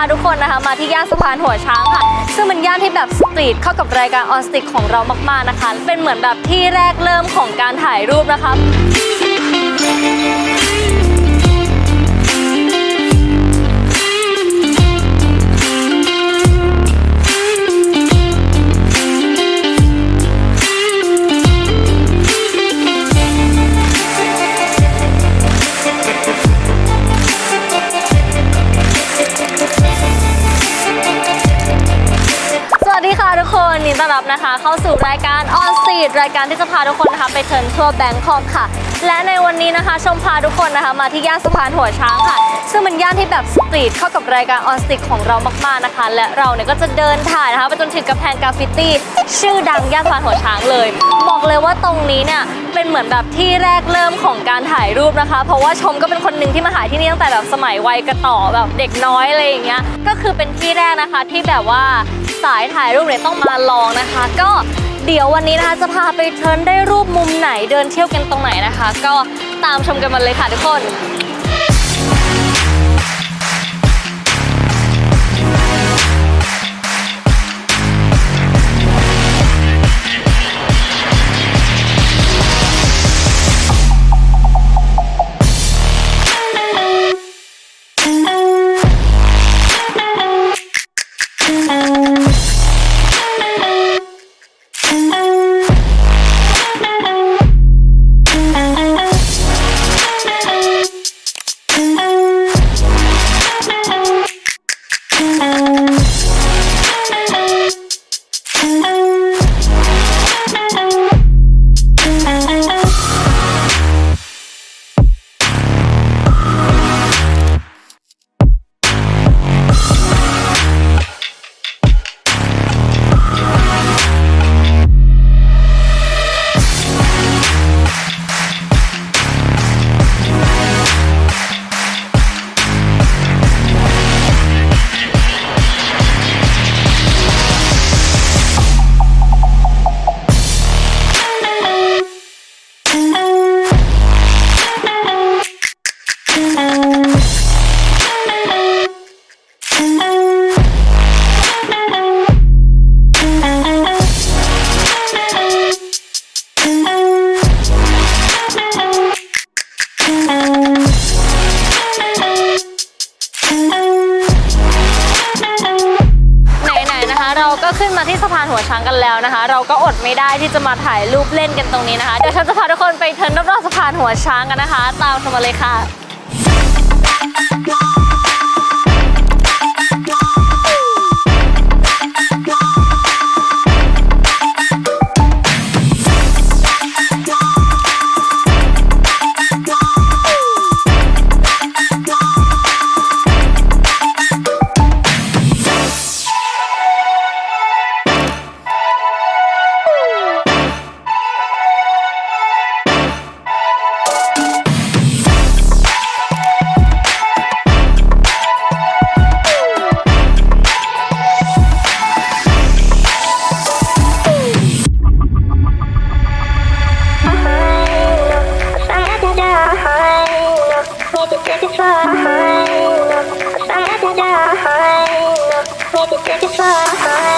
าทุกคนนะคะ มาที่ย่านสะพานหัวช้างค่ะ ซึ่งเป็นย่านที่แบบสตรีทเข้ากับรายการออนสติกของเรามากๆนะคะ เป็นเหมือนแบบที่แรกเริ่มของการถ่ายรูปนะคะ นะคะ เข้าสู่รายการออนซีดรายการที่จะพาทุกคนนะคะไปเทิร์นทั่วแบงคอกค่ะ และในวันนี้นะคะชมพาทุกคนนะคะมาที่ย่านสะพานหัวช้างค่ะ ซึ่งเป็นย่านที่แบบสตรีทเข้ากับรายการ On Street ของเรามากๆนะคะ และเราเนี่ยก็จะเดินถ่ายนะคะไปจนถึงกำแพงกราฟฟิตี้ชื่อดังย่านสะพานหัวช้างเลย บอกเลยว่าตรงนี้เนี่ยเป็นเหมือนแบบที่แรกเริ่มของการถ่ายรูปนะคะ เพราะว่าชมก็เป็นคนหนึ่งที่มาถ่ายที่นี่ตั้งแต่แบบสมัยวัยกระต่อแบบเด็กน้อยอะไรอย่างเงี้ยก็คือเป็นที่แรกนะคะที่แบบว่าสายถ่ายรูปเนี่ยต้องมาลองนะคะ ก็ เดี๋ยววันนี้นะคะจะพาไปเทิร์นได้รูปมุมไหนเดินเที่ยวกันตรงไหนนะคะ ก็ตามชมกันมาเลยค่ะทุกคนไหน มาที่สะพานหัวช้างกันแล้วนะคะ เราก็อดไม่ได้ที่จะมาถ่ายรูปเล่นกันตรงนี้นะคะ เดี๋ยวฉันจะพาทุกคนไปเทินรอบๆสะพานหัวช้างกันนะคะ ตามชมมาเลยค่ะ Goodbye.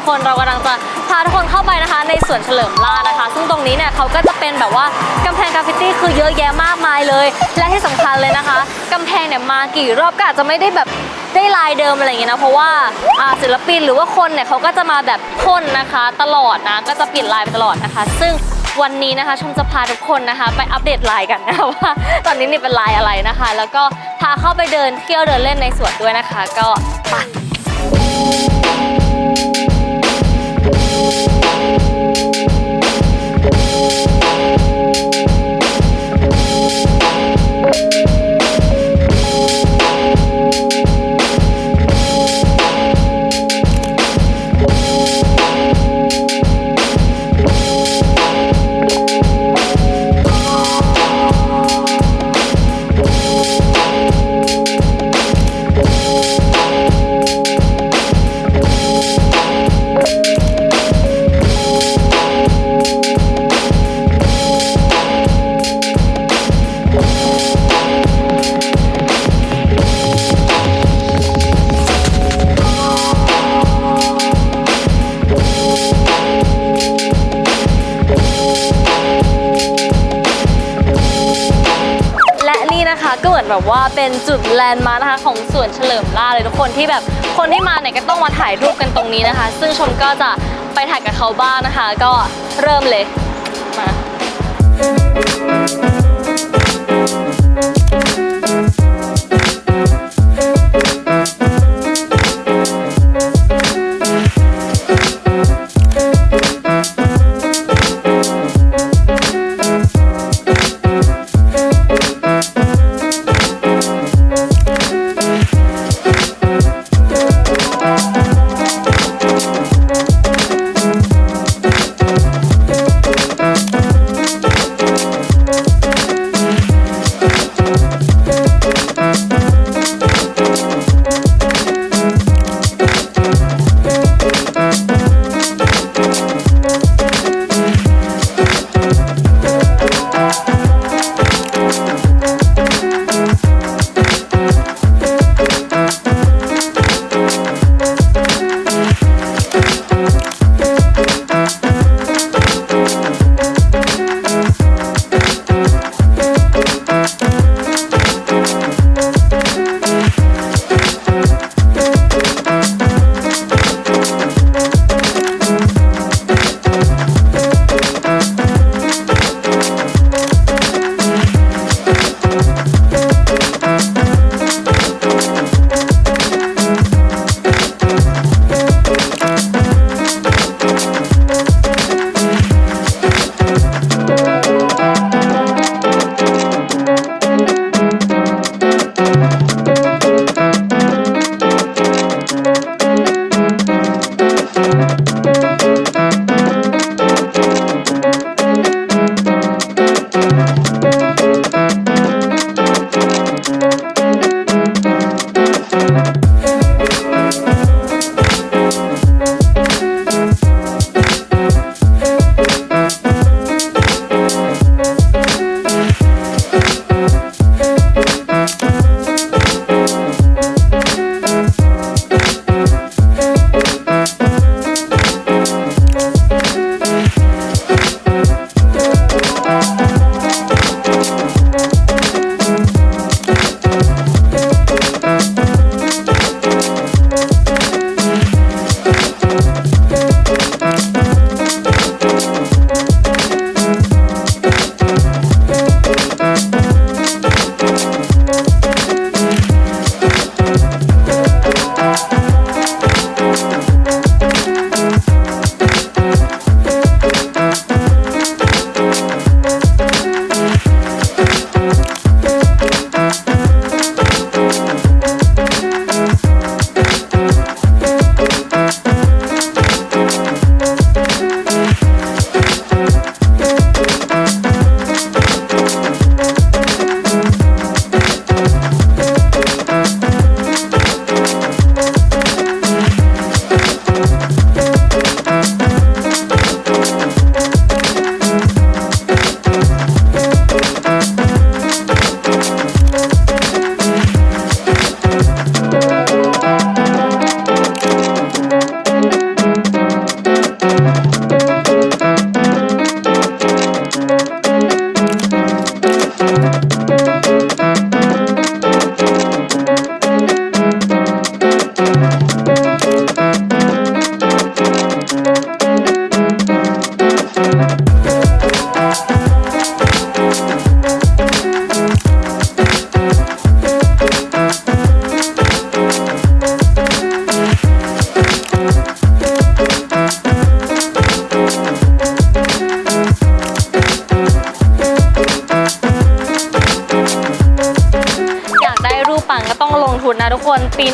ทุกคนเรากำลังจะพาทุกคนเข้าไปนะคะ ในสวนเฉลิมราชนะคะ ซึ่งตรงนี้เนี่ยเขาก็จะเป็นแบบว่ากำแพงกราฟฟิตี้คือเยอะแยะมากมายเลย และที่สำคัญเลยนะคะกำแพงเนี่ยมากี่รอบก็อาจจะไม่ได้แบบได้ลายเดิมอะไรอย่างเงี้ยนะเพราะว่าศิลปินหรือว่าคนเนี่ยเขาก็จะมาแบบพ่นนะคะ ตลอดนะก็จะเปลี่ยนลายไปตลอดนะคะ ซึ่งวันนี้นะคะชมจะพาทุกคนนะคะ ไปอัปเดตลายกันนะคะว่าตอนนี้นี่เป็นลายอะไรนะคะ แล้วก็พาเข้าไปเดินเที่ยวเดินเล่นในสวนด้วยนะคะ ก็ไป เป็นจุดแลนด์มาร์คนะคะของสวนเฉลิมราชเลยทุกคนที่แบบคนที่มาเนี่ยก็ต้องมาถ่ายรูปกันตรงนี้นะคะ ซึ่งชมก็จะไปถ่ายกับเขาบ้างนะคะ ก็เริ่มเลย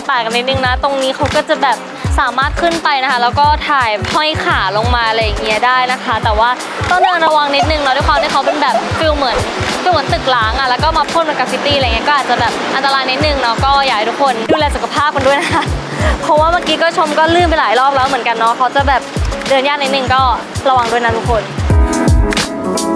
ป่ากันนิดนึงนะ ตรงนี้เขาก็จะแบบสามารถขึ้นไปนะคะ แล้วก็ถ่ายห้อยขาลงมาอะไรอย่างเงี้ยได้นะคะ แต่ว่าต้องเดินระวังนิดนึงเนาะด้วยความที่เขาเป็นแบบฟิลเหมือนฟิลเหมือนตึกล้างอะแล้วก็มาพ่นเป็นกราฟฟิตี้อะไรเงี้ยก็อาจจะแบบอันตรายนิดนึงเนาะก็อยากให้ทุกคนดูแลสุขภาพกันด้วยนะคะเพราะว่าเมื่อกี้ก็ชมก็ลื่นไปหลายรอบแล้วเหมือนกันเนาะเขาจะแบบเดินยากนิดนึงก็ระวังด้วยนะทุกคนเป็น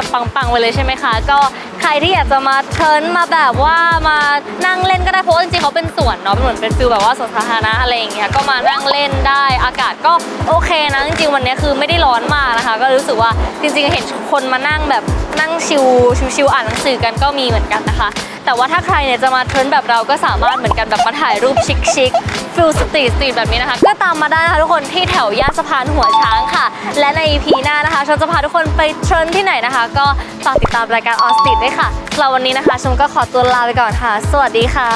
แบบปังๆไปเลยใช่ไหมคะ ก็ใครที่อยากจะมาเทิร์นมาแบบว่ามานั่งเล่นก็ได้เพราะว่าจริงๆเขาเป็นสวนเนาะเป็นเหมือนเป็นฟิลแบบว่าสวนสาธารณะอะไรอย่างเงี้ยก็มานั่งเล่นได้อากาศก็โอเคนะจริงๆวันนี้คือไม่ได้ร้อนมากนะคะ ก็รู้สึกว่าจริงๆเห็นคนมานั่งแบบนั่งชิวชิวๆอ่านหนังสือกันก็มีเหมือนกันนะคะ แต่ว่าถ้าใครเนี่ยจะมาเทิร์นแบบเราก็สามารถเหมือนกันแบบมาถ่ายรูปชิคๆ ฟิลสตรีทสตรีทแบบนี้นะคะ ก็ตามมาได้นะคะทุกคนที่แถวย่านสะพานหัวช้างค่ะ และใน EP หน้านะคะชมจะพาทุกคนไปเทรนที่ไหนนะคะ ก็ฝากติดตามรายการออสติดด้วยค่ะเราวันนี้นะคะชมก็ขอตัวลาไปก่อนค่ะ สวัสดีค่ะ